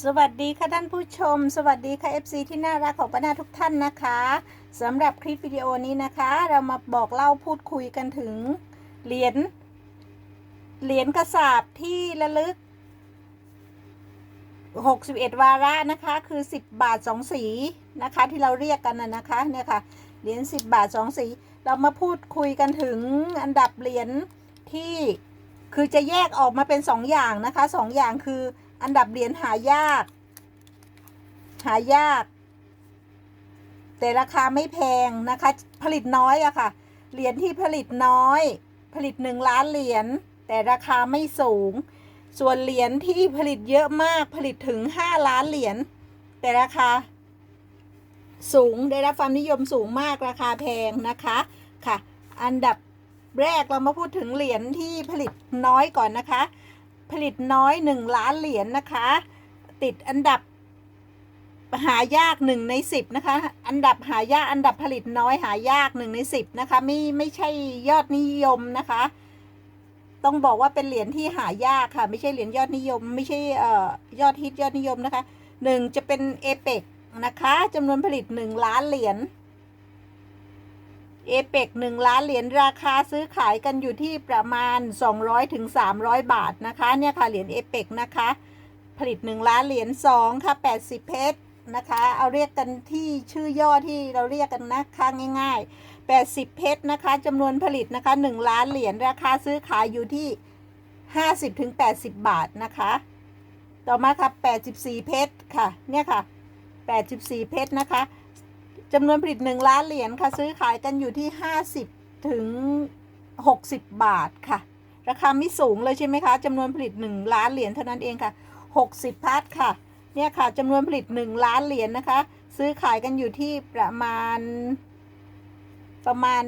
สวัสดีค่ะท่านผู้ชม สวัสดีค่ะ FC ที่น่ารักของป้านาทุกท่านนะคะสำหรับคลิปวิดีโอนี้นะคะ เรามาบอกเล่าพูดคุยกันถึงเหรียญเหรียญกระสาบที่ระลึก 61 วาระนะคะ คือ 10 บาท 2 สีนะคะ ที่เราเรียกกันนะนะคะเนี่ยค่ะเหรียญ10 บาท 2 สี เรามาพูดคุยกันถึงอันดับเหรียญที่คือจะแยกออกมาเป็น 2 อย่างนะคะสองอย่างคือ อันดับเหรียญหายาก หายาก แต่ราคาไม่แพงนะคะ ผลิตน้อยอะค่ะ เหรียญที่ผลิตน้อย ผลิตหนึ่งล้านเหรียญแต่ราคาไม่สูง ส่วนเหรียญที่ผลิตเยอะมากผลิตถึงห้าล้านเหรียญแต่ราคาสูงได้รับความนิยมสูงมากราคาแพงนะคะค่ะ อันดับแรกเรามาพูดถึงเหรียญที่ผลิตน้อยก่อนนะคะ ผลิตน้อยหนึ่งล้านเหรียญนะคะ ติดอันดับหายากหนึ่งในสิบนะคะ อันดับหายากอันดับผลิตน้อยหายากหนึ่งในสิบนะคะ ไม่ไม่ใช่ยอดนิยมนะคะ ต้องบอกว่าเป็นเหรียญที่หายากค่ะ ไม่ใช่เหรียญยอดนิยม ไม่ใช่เอ่อยอดฮิตยอดนิยมนะคะหนึ่งจะเป็นเอเปกนะคะจำนวนผลิตหนึ่งล้านเหรียญ เอเปกหนึ่งล้านเหรียญราคาซื้อขายกันอยู่ที่ประมาณ 200ถึง300 บาทนะคะเนี่ยค่ะเหรียญเอเปกนะคะ ผลิต 1 ล้านเหรียญ2ค่ะ80 เพชรนะคะ เอาเรียกกันที่ชื่อย่อที่เราเรียกกันนะคะง่าย ๆ 80 เพชรนะคะจำนวนผลิตนะคะ 1 ล้านเหรียญราคาซื้อขายอยู่ที่ 50ถึง80 บาทนะคะ ต่อมาค่ะ84 เพชรค่ะเนี่ยค่ะ 84 เพชรนะคะ จำนวนผลิต 1 ล้านเหรียญค่ะ ซื้อขายกันอยู่ที่ 50 ถึง 60 บาทค่ะ ราคาไม่สูงเลยใช่ไหมคะจำนวนผลิต 1 ล้านเหรียญเท่านั้นเองค่ะ 60 พัทค่ะ เนี่ยค่ะจำนวนผลิต 1 ล้านเหรียญนะคะ ซื้อขายกันอยู่ที่ประมาณ ประมาณ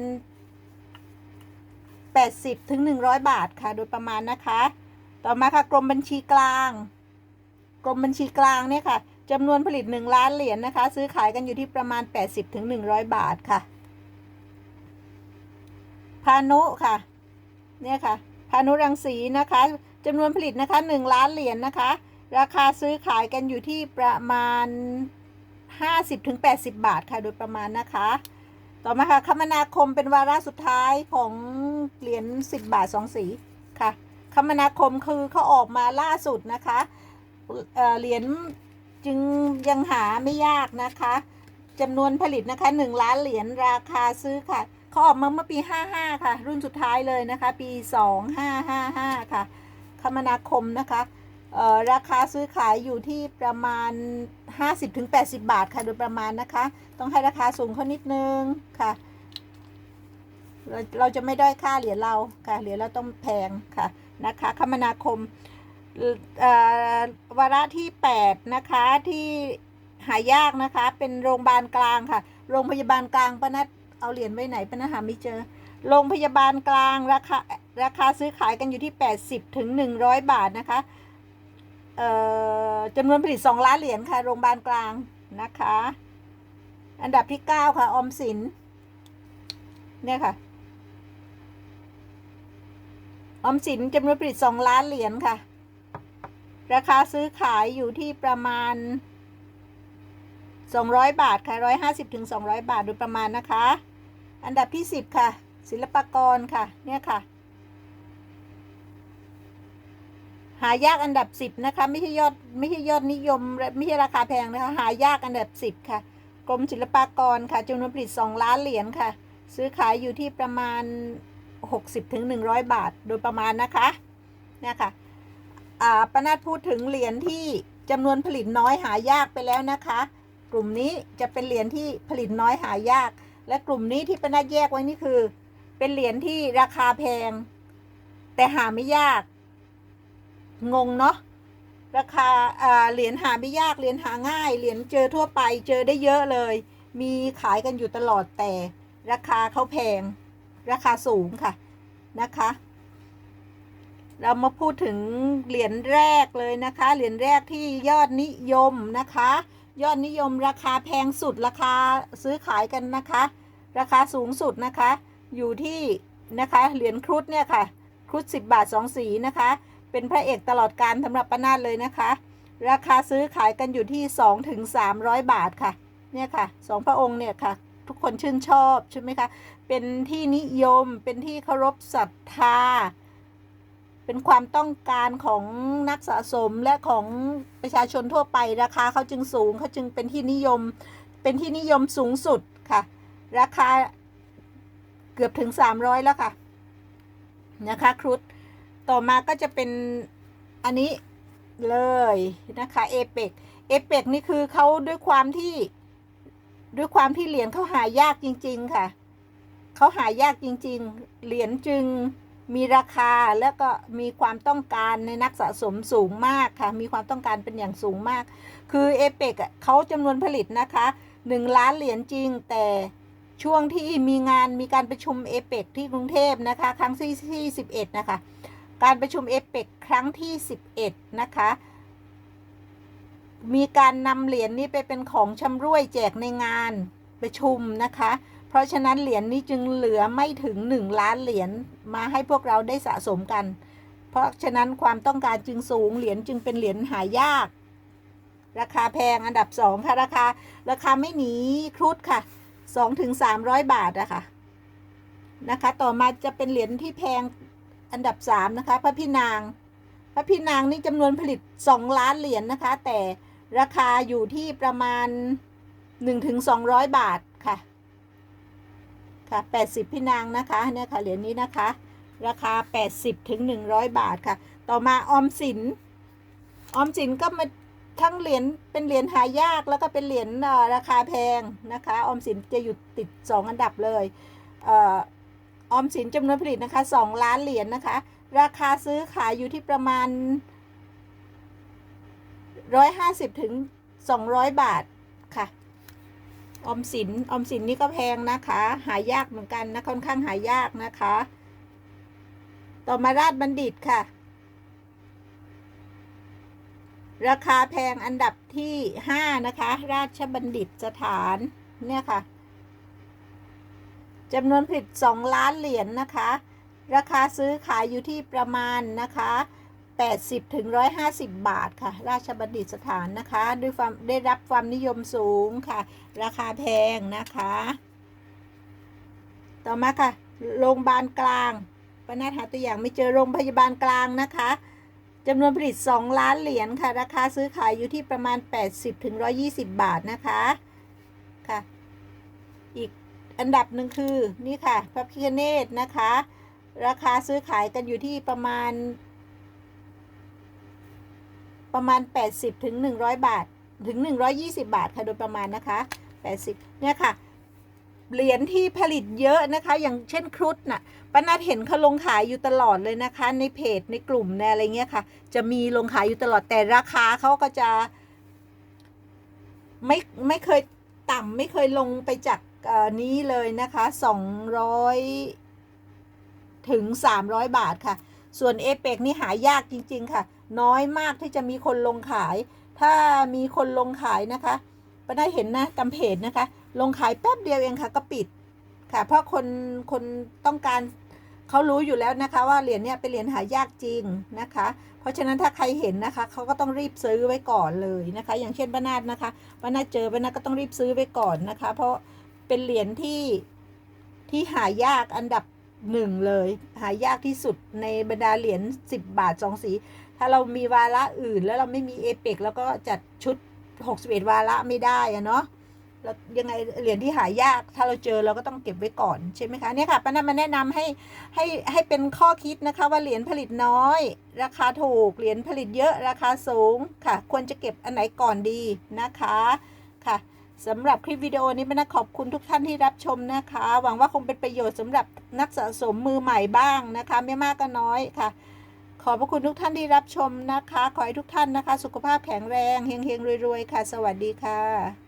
80 ถึง 100 บาทค่ะ โดยประมาณนะคะ ต่อมาค่ะกรมบัญชีกลาง กรมบัญชีกลางเนี่ยค่ะ จำนวนผลิต 1 ล้านเหรียญนะคะ ซื้อขายกันอยู่ที่ประมาณ 80ถึง100 บาทค่ะ พานุค่ะ เนี่ยค่ะ พานุรังสีนะคะจำนวนผลิตนะคะ 1 ล้านเหรียญนะคะ ราคาซื้อขายกันอยู่ที่ประมาณ 50ถึง80 บาทค่ะ โดยประมาณนะคะ ต่อมาค่ะ คมนาคมเป็นวาระสุดท้ายของเหรียญ10 บาท 2 สีค่ะ คมนาคมคือเขาออกมาล่าสุดนะคะ เหรียญ จึงยังหาไม่ยากนะคะจำนวนผลิตนะคะ1ล้านเหรียญราคาซื้อค่ะเขาออกมาเมื่อปี 55 ค่ะ รุ่นสุดท้ายเลยนะคะ ปี 2555 ค่ะ คมนาคมนะคะราคาซื้อขายอยู่ที่ประมาณ 50-80 บาทค่ะ โดยประมาณนะคะ ต้องให้ราคาสูงเขานิดนึงค่ะ เราเราจะไม่ได้ค่าเหรียญเราค่ะ เหรียญเราต้องแพงค่ะนะคะ คมนาคม วาระที่ 8 นะคะ ที่หายากนะคะ เป็นโรงพยาบาลกลางค่ะ โรงพยาบาลกลางปนัดเอาเหรียญไว้ไหนปนัดหาไม่เจอ โรงพยาบาลกลางราคาราคาซื้อขายกันอยู่ที่ 80 ถึง 100 บาทนะคะจำนวนผลิต 2 ล้านเหรียญค่ะ โรงพยาบาลกลางนะคะ อันดับที่ 9 ค่ะออมสิน เนี่ยค่ะ ออมสินจำนวนผลิต 2 ล้านเหรียญค่ะ ราคาซื้อขายอยู่ที่ประมาณ 200 บาทค่ะ 150ถึง200 บาทโดยประมาณนะคะ อันดับที่ 10 ค่ะ ศิลปกรค่ะ เนี่ยค่ะ หายากอันดับ 10 นะคะ ไม่ใช่ยอดไม่ใช่ยอดนิยม ไม่ใช่ราคาแพงนะคะ หายากอันดับ 10 ค่ะ กรมศิลปากรค่ะจำนวนผลิต 2 ล้านเหรียญค่ะ ซื้อขายอยู่ที่ประมาณ 60ถึง100 บาท โดยประมาณนะคะเนี่ยค่ะ อ่าปนัดพูดถึงเหรียญที่จำนวนผลิตน้อยหายากไปแล้วนะคะ กลุ่มนี้จะเป็นเหรียญที่ผลิตน้อยหายาก และกลุ่มนี้ที่ปนัดแยกไว้นี่คือ เป็นเหรียญที่ราคาแพง แต่หาไม่ยาก งงเนาะราคาอ่าเหรียญหาไม่ยากเหรียญหาง่ายเหรียญเจอทั่วไปเจอได้เยอะเลย มีขายกันอยู่ตลอดแต่ ราคาเขาแพง ราคาสูงค่ะนะคะ เรามาพูดถึงเหรียญแรกเลยนะคะ เหรียญแรกที่ยอดนิยมนะคะ ยอดนิยมราคาแพงสุดราคาซื้อขายกันนะคะ ราคาสูงสุดนะคะ อยู่ที่นะคะเหรียญครุฑเนี่ยค่ะ ครุฑ10 บาท 2 สีนะคะ เป็นพระเอกตลอดการสำหรับปานาดเลยนะคะ ราคาซื้อขายกันอยู่ที่2ถึง300 บาทค่ะ เนี่ยค่ะสองพระองค์เนี่ยค่ะทุกคนชื่นชอบใช่ไหมคะ เป็นที่นิยม เป็นที่เคารพศรัทธา เป็นความต้องการของนักสะสมและของประชาชนทั่วไปราคาเขาจึงสูงเขาจึงเป็นที่นิยม เป็นที่นิยมสูงสุดค่ะ ราคาเกือบถึง 300 แล้วค่ะ นะคะครุฑต่อมาก็จะเป็นอันนี้เลยนะคะเอเปกเอเปกนี่คือเขาด้วยความที่ด้วยความที่เหรียญเขาหายากจริง ๆ ค่ะ เขาหายากจริง ๆ เหรียญจึง มีราคาแล้วก็มีความต้องการในนักสะสมสูงมากค่ะ มีความต้องการเป็นอย่างสูงมาก คือเอเปกเขาจำนวนผลิตนะคะหนึ่งล้านเหรียญจริง แต่ช่วงที่มีงานมีการประชุมเอเปกที่กรุงเทพนะคะ ครั้งที่ที่11 นะคะ การประชุมเอเปกครั้งที่ 11 นะคะ มีการนำเหรียญนี้ไปเป็นของชำร่วยแจกในงานประชุมนะคะ ราะฉะนั้นเหรียญนี้จึงเหลือไม่ถึง 1 ล้านเหรียญมาให้พวกเราได้สะสมกัน เพราะฉะนั้นความต้องการจึงสูงเหรียญจึงเป็นเหรียญหายาก ราคาแพงอันดับสองค่ะราคาราคาไม่หนีครุฑค่ะสองถึงสามร้อยบาทอะค่ะนะคะ ต่อมาจะเป็นเหรียญที่แพงอันดับสามนะคะพระพี่นาง พระพี่นางนี่จำนวนผลิตสองล้านเหรียญนะคะ แต่ราคาอยู่ที่ประมาณหนึ่งถึงสองร้อยบาทค่ะ ค่ะแปดสิบพี่นางนะคะเนี่ยค่ะเหรียญนี้นะคะ ราคาแปดสิบถึงหนึ่งร้อยบาทค่ะ ต่อมาออมสินออมสินก็มาทั้งเหรียญเป็นเหรียญหายากแล้วก็เป็นเหรียญราคาแพงนะคะออมสินจะอยู่ติดสองอันดับเลยเอออมสินจำนวนผลิตนะคะสองล้านเหรียญนะคะ ราคาซื้อขายอยู่ที่ประมาณร้อยห้าสิบถึงสองร้อยบาทค่ะ ออมสินออมสินนี่ก็แพงนะคะ หายากเหมือนกันนะค่อนข้างหายากนะคะ ต่อมาราชบัณฑิตค่ะ ราคาแพงอันดับที่ห้านะคะ ราชบัณฑิตสถานเนี่ยค่ะจำนวนผลิตสองล้านเหรียญนนะคะ ราคาซื้อขายอยู่ที่ประมาณนะคะ 80ถึง150 บาทค่ะ ราชบัณฑิตสถานนะคะ ด้วยความได้รับความนิยมสูงค่ะ ราคาแพงนะคะ ต่อมาค่ะ โรงพยาบาลกลางปนัดหาตัวอย่างไม่เจอโรงพยาบาลกลางนะคะจำนวนผลิต 2 ล้านเหรียญค่ะ ราคาซื้อขายอยู่ที่ประมาณ 80ถึง120 บาทนะคะค่ะ อีกอันดับหนึ่งคือ นี่ค่ะพระพิฆเนศนะคะ ราคาซื้อขายกันอยู่ที่ประมาณ ประมาณ 80ถึง100 บาท ถึง 120 บาทค่ะโดยประมาณนะคะ 80 เนี่ยค่ะ เหรียญที่ผลิตเยอะนะคะ อย่างเช่นครุฑน่ะป้านาดเห็นเขาลงขายอยู่ตลอดเลยนะคะ ในเพจในกลุ่มในอะไรเงี้ยค่ะ จะมีลงขายอยู่ตลอดแต่ราคาเขาก็จะไม่ไม่เคยต่ำไม่เคยลงไปจากนี้เลยนะคะ 200 ถึง 300 บาทค่ะ ส่วนเอเปกนี่หายากจริง ๆ ค่ะ น้อยมากที่จะมีคนลงขาย ถ้ามีคนลงขายนะคะป้าได้เห็นนะตาเพจนะคะ ลงขายแป๊บเดียวเองค่ะก็ปิดค่ะ เพราะคนคนต้องการเขารู้อยู่แล้วนะคะ ว่าเหรียญเนี้ยเป็นเหรียญหายากจริงนะคะ เพราะฉะนั้นถ้าใครเห็นนะคะเขาก็ต้องรีบซื้อไว้ก่อนเลยนะคะ อย่างเช่นป้านาดนะคะป้านาดเจอป้านาดก็ต้องรีบซื้อไว้ก่อนนะคะ เพราะเป็นเหรียญที่ที่หายากอันดับหนึ่งเลย หายากที่สุดในบรรดาเหรียญ10 บาทสองสี ถ้าเรามีวาระอื่นแล้วเราไม่มีเอเปกแล้วก็จัดชุด 61 วาระไม่ได้อะเนาะแล้วยังไงเหรียญที่หายากถ้าเราเจอเราก็ต้องเก็บไว้ก่อนใช่ไหมคะเนี่ยค่ะป้านามาแนะนำให้ให้ให้เป็นข้อคิดนะคะว่าเหรียญผลิตน้อย ราคาถูกเหรียญผลิตเยอะราคาสูงค่ะ ควรจะเก็บอันไหนก่อนดีนะคะค่ะสำหรับคลิปวิดีโอนี้ป้านาขอบคุณทุกท่านที่รับชมนะคะ หวังว่าคงเป็นประโยชน์สำหรับนักสะสมมือใหม่บ้างนะคะ ไม่มากก็น้อยค่ะ ขอบพระคุณทุกท่านที่รับชมนะคะ ขอให้ทุกท่านนะคะ สุขภาพแข็งแรงเฮงๆรวยๆค่ะ สวัสดีค่ะ